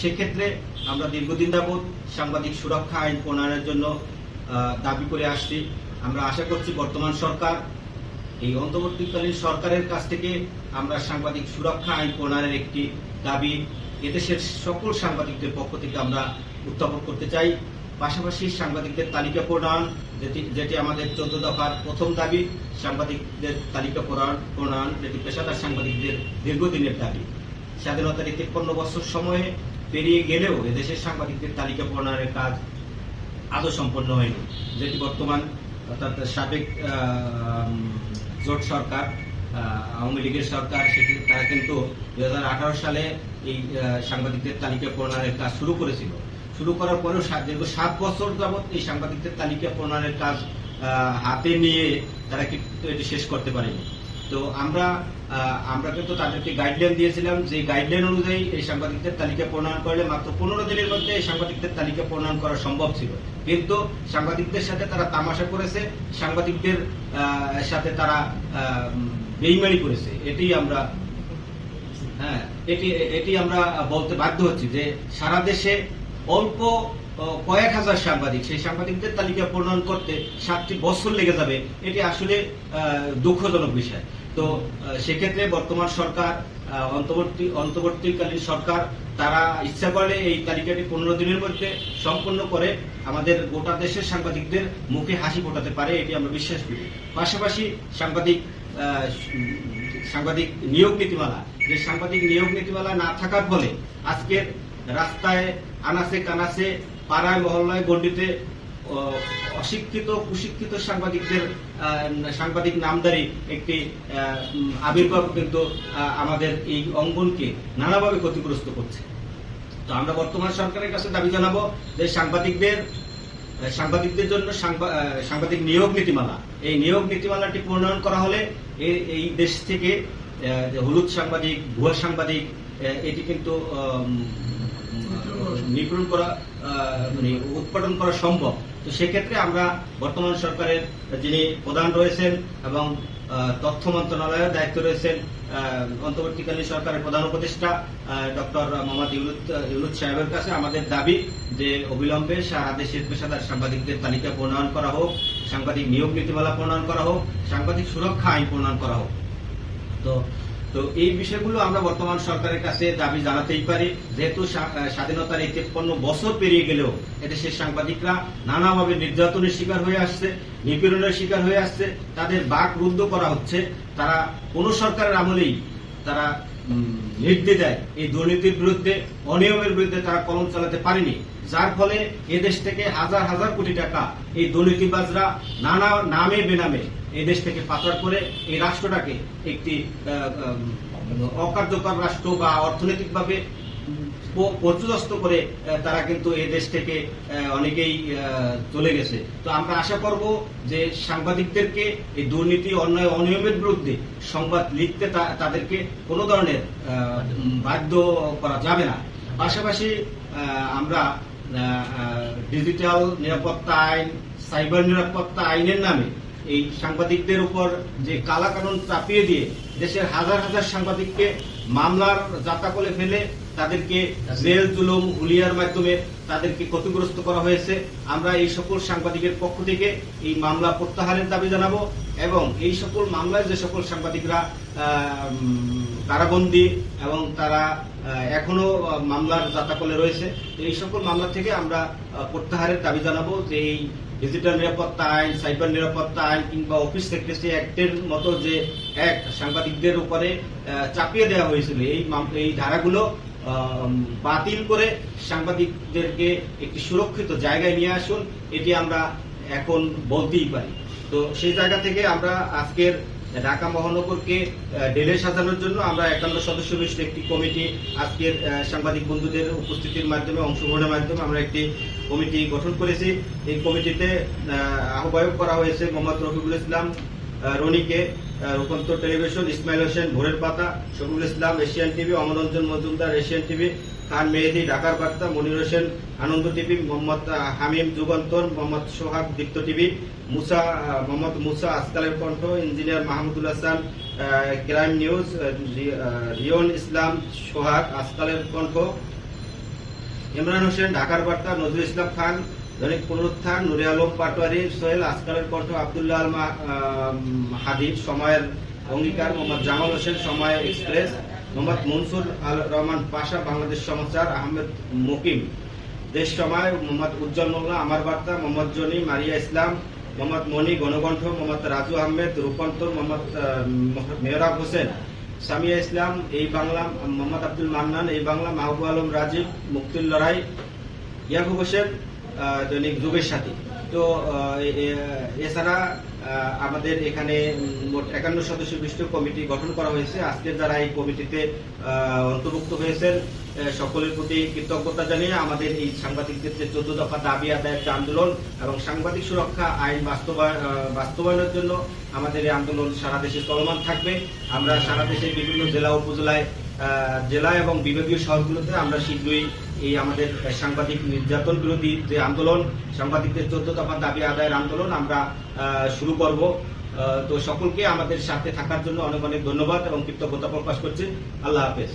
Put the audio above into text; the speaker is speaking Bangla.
সেক্ষেত্রে আমরা দীর্ঘদিন যাবৎ সাংবাদিক সুরক্ষা আইন প্রণয়নের জন্য দাবি করে আসছি। আমরা আশা করছি বর্তমান সরকার, এই অন্তর্বর্তীকালীন সরকারের কাছ থেকে আমরা সাংবাদিক সুরক্ষা আইন প্রণয়নের একটি দাবি এদেশের সকল সাংবাদিকদের পক্ষ থেকে আমরা উত্থাপন করতে চাই। পাশাপাশি সাংবাদিকদের তালিকা প্রণয়ন, যেটি যেটি আমাদের চোদ্দ দফার প্রথম দাবি, সাংবাদিকদের তালিকা প্রণয়ন প্রণয়ন, যেটি পেশাদার সাংবাদিকদের দীর্ঘদিনের দাবি। স্বাধীনতার এই তিপ্পান্ন বছর সময়ে পেরিয়ে গেলেও এদেশের সাংবাদিকদের তালিকা প্রণয়নের কাজ আদৌ সম্পন্ন হয়নি। যেটি বর্তমান অর্থাৎ সাবেক জোট সরকার আওয়ামী লীগের সরকার, সেটি তারা কিন্তু দু হাজার আঠারো সালে এই সাংবাদিকদের তালিকা প্রণয়নের কাজ শুরু করেছিল। শুরু করার পরেও দীর্ঘ সাত বছর যাবৎ এই সাংবাদিকদের তালিকা প্রণয়নের কাজ হাতে নিয়ে তারা কিন্তু এটি শেষ করতে পারেনি। তো আমরা আমরা কিন্তু তাদেরকে গাইডলাইন দিয়েছিলাম যে গাইডলাইন অনুযায়ী এই সাংবাদিকদের তালিকা প্রণয়ন করলে মাত্র পনেরো দিনের মধ্যে এই সাংবাদিকদের তালিকা প্রণয়ন করা সম্ভব ছিল। কিন্তু সাংবাদিকদের সাথে তারা তামাশা করেছে সাংবাদিকদের সাথে তারা আহ, বেইমানি করেছে। এটি আমরা হ্যাঁ এটি এটি আমরা বলতে বাধ্য হচ্ছি যে সারা দেশে অল্প কয়েক হাজার সাংবাদিক সেই সাংবাদিকদের তালিকা প্রণয়ন করতে সাতটি বছর লেগে যাবে। এটি আসলে দুঃখজনক বিষয়। তো সেক্ষেত্রে বর্তমান সরকার অন্তর্বর্তী, অন্তর্বর্তীকালীন সরকার, তারা ইচ্ছা করলে এই তালিকাটি পনেরো দিনের মধ্যে সম্পন্ন করে আমাদের গোটা দেশের সাংবাদিকদের মুখে হাসি ফোটাতে পারে, এটি আমরা বিশ্বাস করি। পাশাপাশি সাংবাদিক সাংবাদিক নিয়োগ নীতিমালা, যে সাংবাদিক নিয়োগ নীতিমালা না থাকার ফলে আজকের রাস্তায় আনাসে কানাসে পাড়ায়, মহল্লায়, গণ্ডিতে অশিক্ষিত, কুশিক্ষিত সাংবাদিকদের সাংবাদিক নামদারি একটি আবির্ভাব কিন্তু আমাদের এই অঙ্গনকে নানাভাবে ক্ষতিগ্রস্ত করছে। তো আমরা বর্তমান সরকারের কাছে দাবি জানাব যে সাংবাদিকদের সাংবাদিকদের জন্য সাংবা- সাংবাদিক নিয়োগ নীতিমালা। এই নিয়োগ নীতিমালাটি প্রণয়ন করা হলে এই দেশ থেকে হলুদ সাংবাদিক, ভুয়া সাংবাদিক এটি কিন্তু নিপূরণ করা মানে উৎপাদন করা সম্ভব। তো সেক্ষেত্রে আমরা বর্তমান সরকারের যিনি প্রধান রয়েছেন এবং তথ্য মন্ত্রণালয়ের দায়িত্ব রয়েছেন অন্তর্বর্তীকালীন সরকারের প্রধান উপদেষ্টা ডক্টর মোহাম্মদ ইউনুস ইউনুস সাহেবের কাছে আমাদের দাবি যে অবিলম্বে সারা দেশের পেশাদার সাংবাদিকদের তালিকা প্রণয়ন করা হোক, সাংবাদিক নিয়োগ নীতিমালা প্রণয়ন করা হোক, সাংবাদিক সুরক্ষা আইন প্রণয়ন করা হোক। তো তো এই বিষয়গুলো আমরা বর্তমান সরকারের কাছে দাবি জানাতেই পারি। যেহেতু স্বাধীনতার এই তেপ্পান্ন বছর পেরিয়ে গেলেও এদেশের সাংবাদিকরা নানাভাবে নির্যাতনের শিকার হয়ে আসছে, নিপীড়নের শিকার হয়ে আসছে, তাদের বাক রুদ্ধ করা হচ্ছে। তারা কোনো সরকারের আমলেই তারা নির্দ্বিধায় এই দুর্নীতির বিরুদ্ধে, অনিয়মের বিরুদ্ধে তারা কলম চালাতে পারেনি। যার ফলে এদেশ থেকে হাজার হাজার কোটি টাকা এই দুর্নীতিবাজরা নানা নামে বেনামে এদেশ দেশ থেকে পাচার করে এই রাষ্ট্রটাকে একটি অকার্যকর রাষ্ট্র বা অর্থনৈতিকভাবে পর্যদস্ত করে তারা কিন্তু এই দেশ থেকে অনেকেই চলে গেছে। তো আমরা আশা করব যে সাংবাদিকদেরকে এই দুর্নীতি, অন্যায়, অনিয়মের বিরুদ্ধে সংবাদ লিখতে তাদেরকে কোনো ধরনের বাধ্য করা যাবে না। পাশাপাশি আমরা ডিজিটাল নিরাপত্তা আইন, সাইবার নিরাপত্তা আইনের নামে এই সাংবাদিকদের উপর যে কালা কানুন চাপিয়ে দিয়ে দেশের হাজার হাজার সাংবাদিককে মামলার জাতাকলে ফেলে তাদেরকে জেল জুলুম হুলিয়ার মাধ্যমে তাদেরকে ক্ষতিগ্রস্ত করা হয়েছে। আমরা এই সকল সাংবাদিকের পক্ষ থেকে এই মামলা প্রত্যাহারের দাবি জানাব এবং এই সকল মামলায় যে সকল সাংবাদিকরা কারাবন্দী এবং তারা এখনও মামলার জাতাকলে রয়েছে, এই সকল মামলা থেকে আমরা প্রত্যাহারের দাবি জানাব যে এই ডিজিটাল নিরাপত্তা আইন, সাইবার নিরাপত্তা আইন কিংবা অফিস সেক্রেটারি অ্যাক্টের মতো যে এক সাংবাদিকদের উপরে চাপিয়ে দেওয়া হয়েছিল, এই এই ধারাগুলো বাতিল করে সাংবাদিকদেরকে একটি সুরক্ষিত জায়গায় নিয়ে আসুন, এটি আমরা এখন বলতেই পারি। তো সেই জায়গা থেকে আমরা আজকের ঢাকা মহানগরকে ঢেলে সাজানোর জন্য আমরা একান্ন সদস্য বিশিষ্ট একটি কমিটি আজকের সাংবাদিক বন্ধুদের উপস্থিতির মাধ্যমে, অংশগ্রহণের মাধ্যমে আমরা একটি কমিটি গঠন করেছি। এই কমিটিতে আহ্বায়ক করা হয়েছে মোহাম্মদ রফিকুল ইসলাম রনিকে রূপান্তর টেলিভিশন, ইসমাইল হোসেন, ভোরের পাতা, Shafiqul Islam, Asian TV, Amaranjan Majumdar, Asian TV, Khan Mehedi, ঢাকার বার্তা, মনির হোসেন, আনন্দ টিভি, মোহাম্মদ হামিম যুগান্তর, মোহাম্মদ সোহাগ, দীপ্ত টিভি, মুসা মোহাম্মদ মুসা আসকালের কণ্ঠ, engineer Mahmudul Hasan crime news Rion Islam, Sohag আসকালের কণ্ঠ, ইমরান হোসেন, ঢাকার বার্তা, নজরুল ইসলাম খান দৈনিক পুনরুত্থান, নুরে আলম পাটোয়ারি, সোহেল আসকারের কণ্ঠ, আবদুল্লাহ আল হাদিদ সময়ের অঙ্গীকার, মোহাম্মদ জামাল হোসেন সময় এক্সপ্রেস, মোহাম্মদ মনসুর আল রহমান পাশা, বাংলাদেশ সমাচার, আহমেদ মকিম। দেশ সময়, মোহাম্মদ উজ্জ্বল মোল্লা, আমার বার্তা, মোহাম্মদ জনি, মারিয়া ইসলাম, মোহাম্মদ মনি গণকণ্ঠ, মোহাম্মদ রাজু আহমেদ, রূপান্তর মোহাম্মদ মেহরাব হোসেন, সামিয়া ইসলাম, এই বাংলা, মোহাম্মদ আব্দুল মান্নান, এই বাংলা, মাহবুব আলম রাজীব, মুক্তির লড়াই, ইয়াকুব হোসেন দৈনিক যুগের সাথী। তো এছাড়া আমাদের এখানে মোট একান্ন সদস্য বিশিষ্ট কমিটি গঠন করা হয়েছে। আজকে যারা এই কমিটিতে অন্তর্ভুক্ত হয়েছেন সকলের প্রতি কৃতজ্ঞতা জানিয়ে আমাদের এই সাংবাদিকদের যে চোদ্দ দফা দাবি আদায়ের যে আন্দোলন এবং সাংবাদিক সুরক্ষা আইন বাস্তবায়ন বাস্তবায়নের জন্য আমাদের এই আন্দোলন সারা দেশে চলমান থাকবে। আমরা সারা দেশের বিভিন্ন জেলা, উপজেলায় জেলা এবং বিভাগীয় শহরগুলোতে আমরা শীঘ্রই এই আমাদের সাংবাদিক নির্যাতন বিরোধী যে আন্দোলন, সাংবাদিকদের চোদ্দ দফা দাবি আদায়ের আন্দোলন আমরা শুরু করব। তো সকলকে আমাদের সাথে থাকার জন্য অনেক অনেক ধন্যবাদ এবং কৃতজ্ঞতা প্রকাশ করছি। আল্লাহ হাফেজ।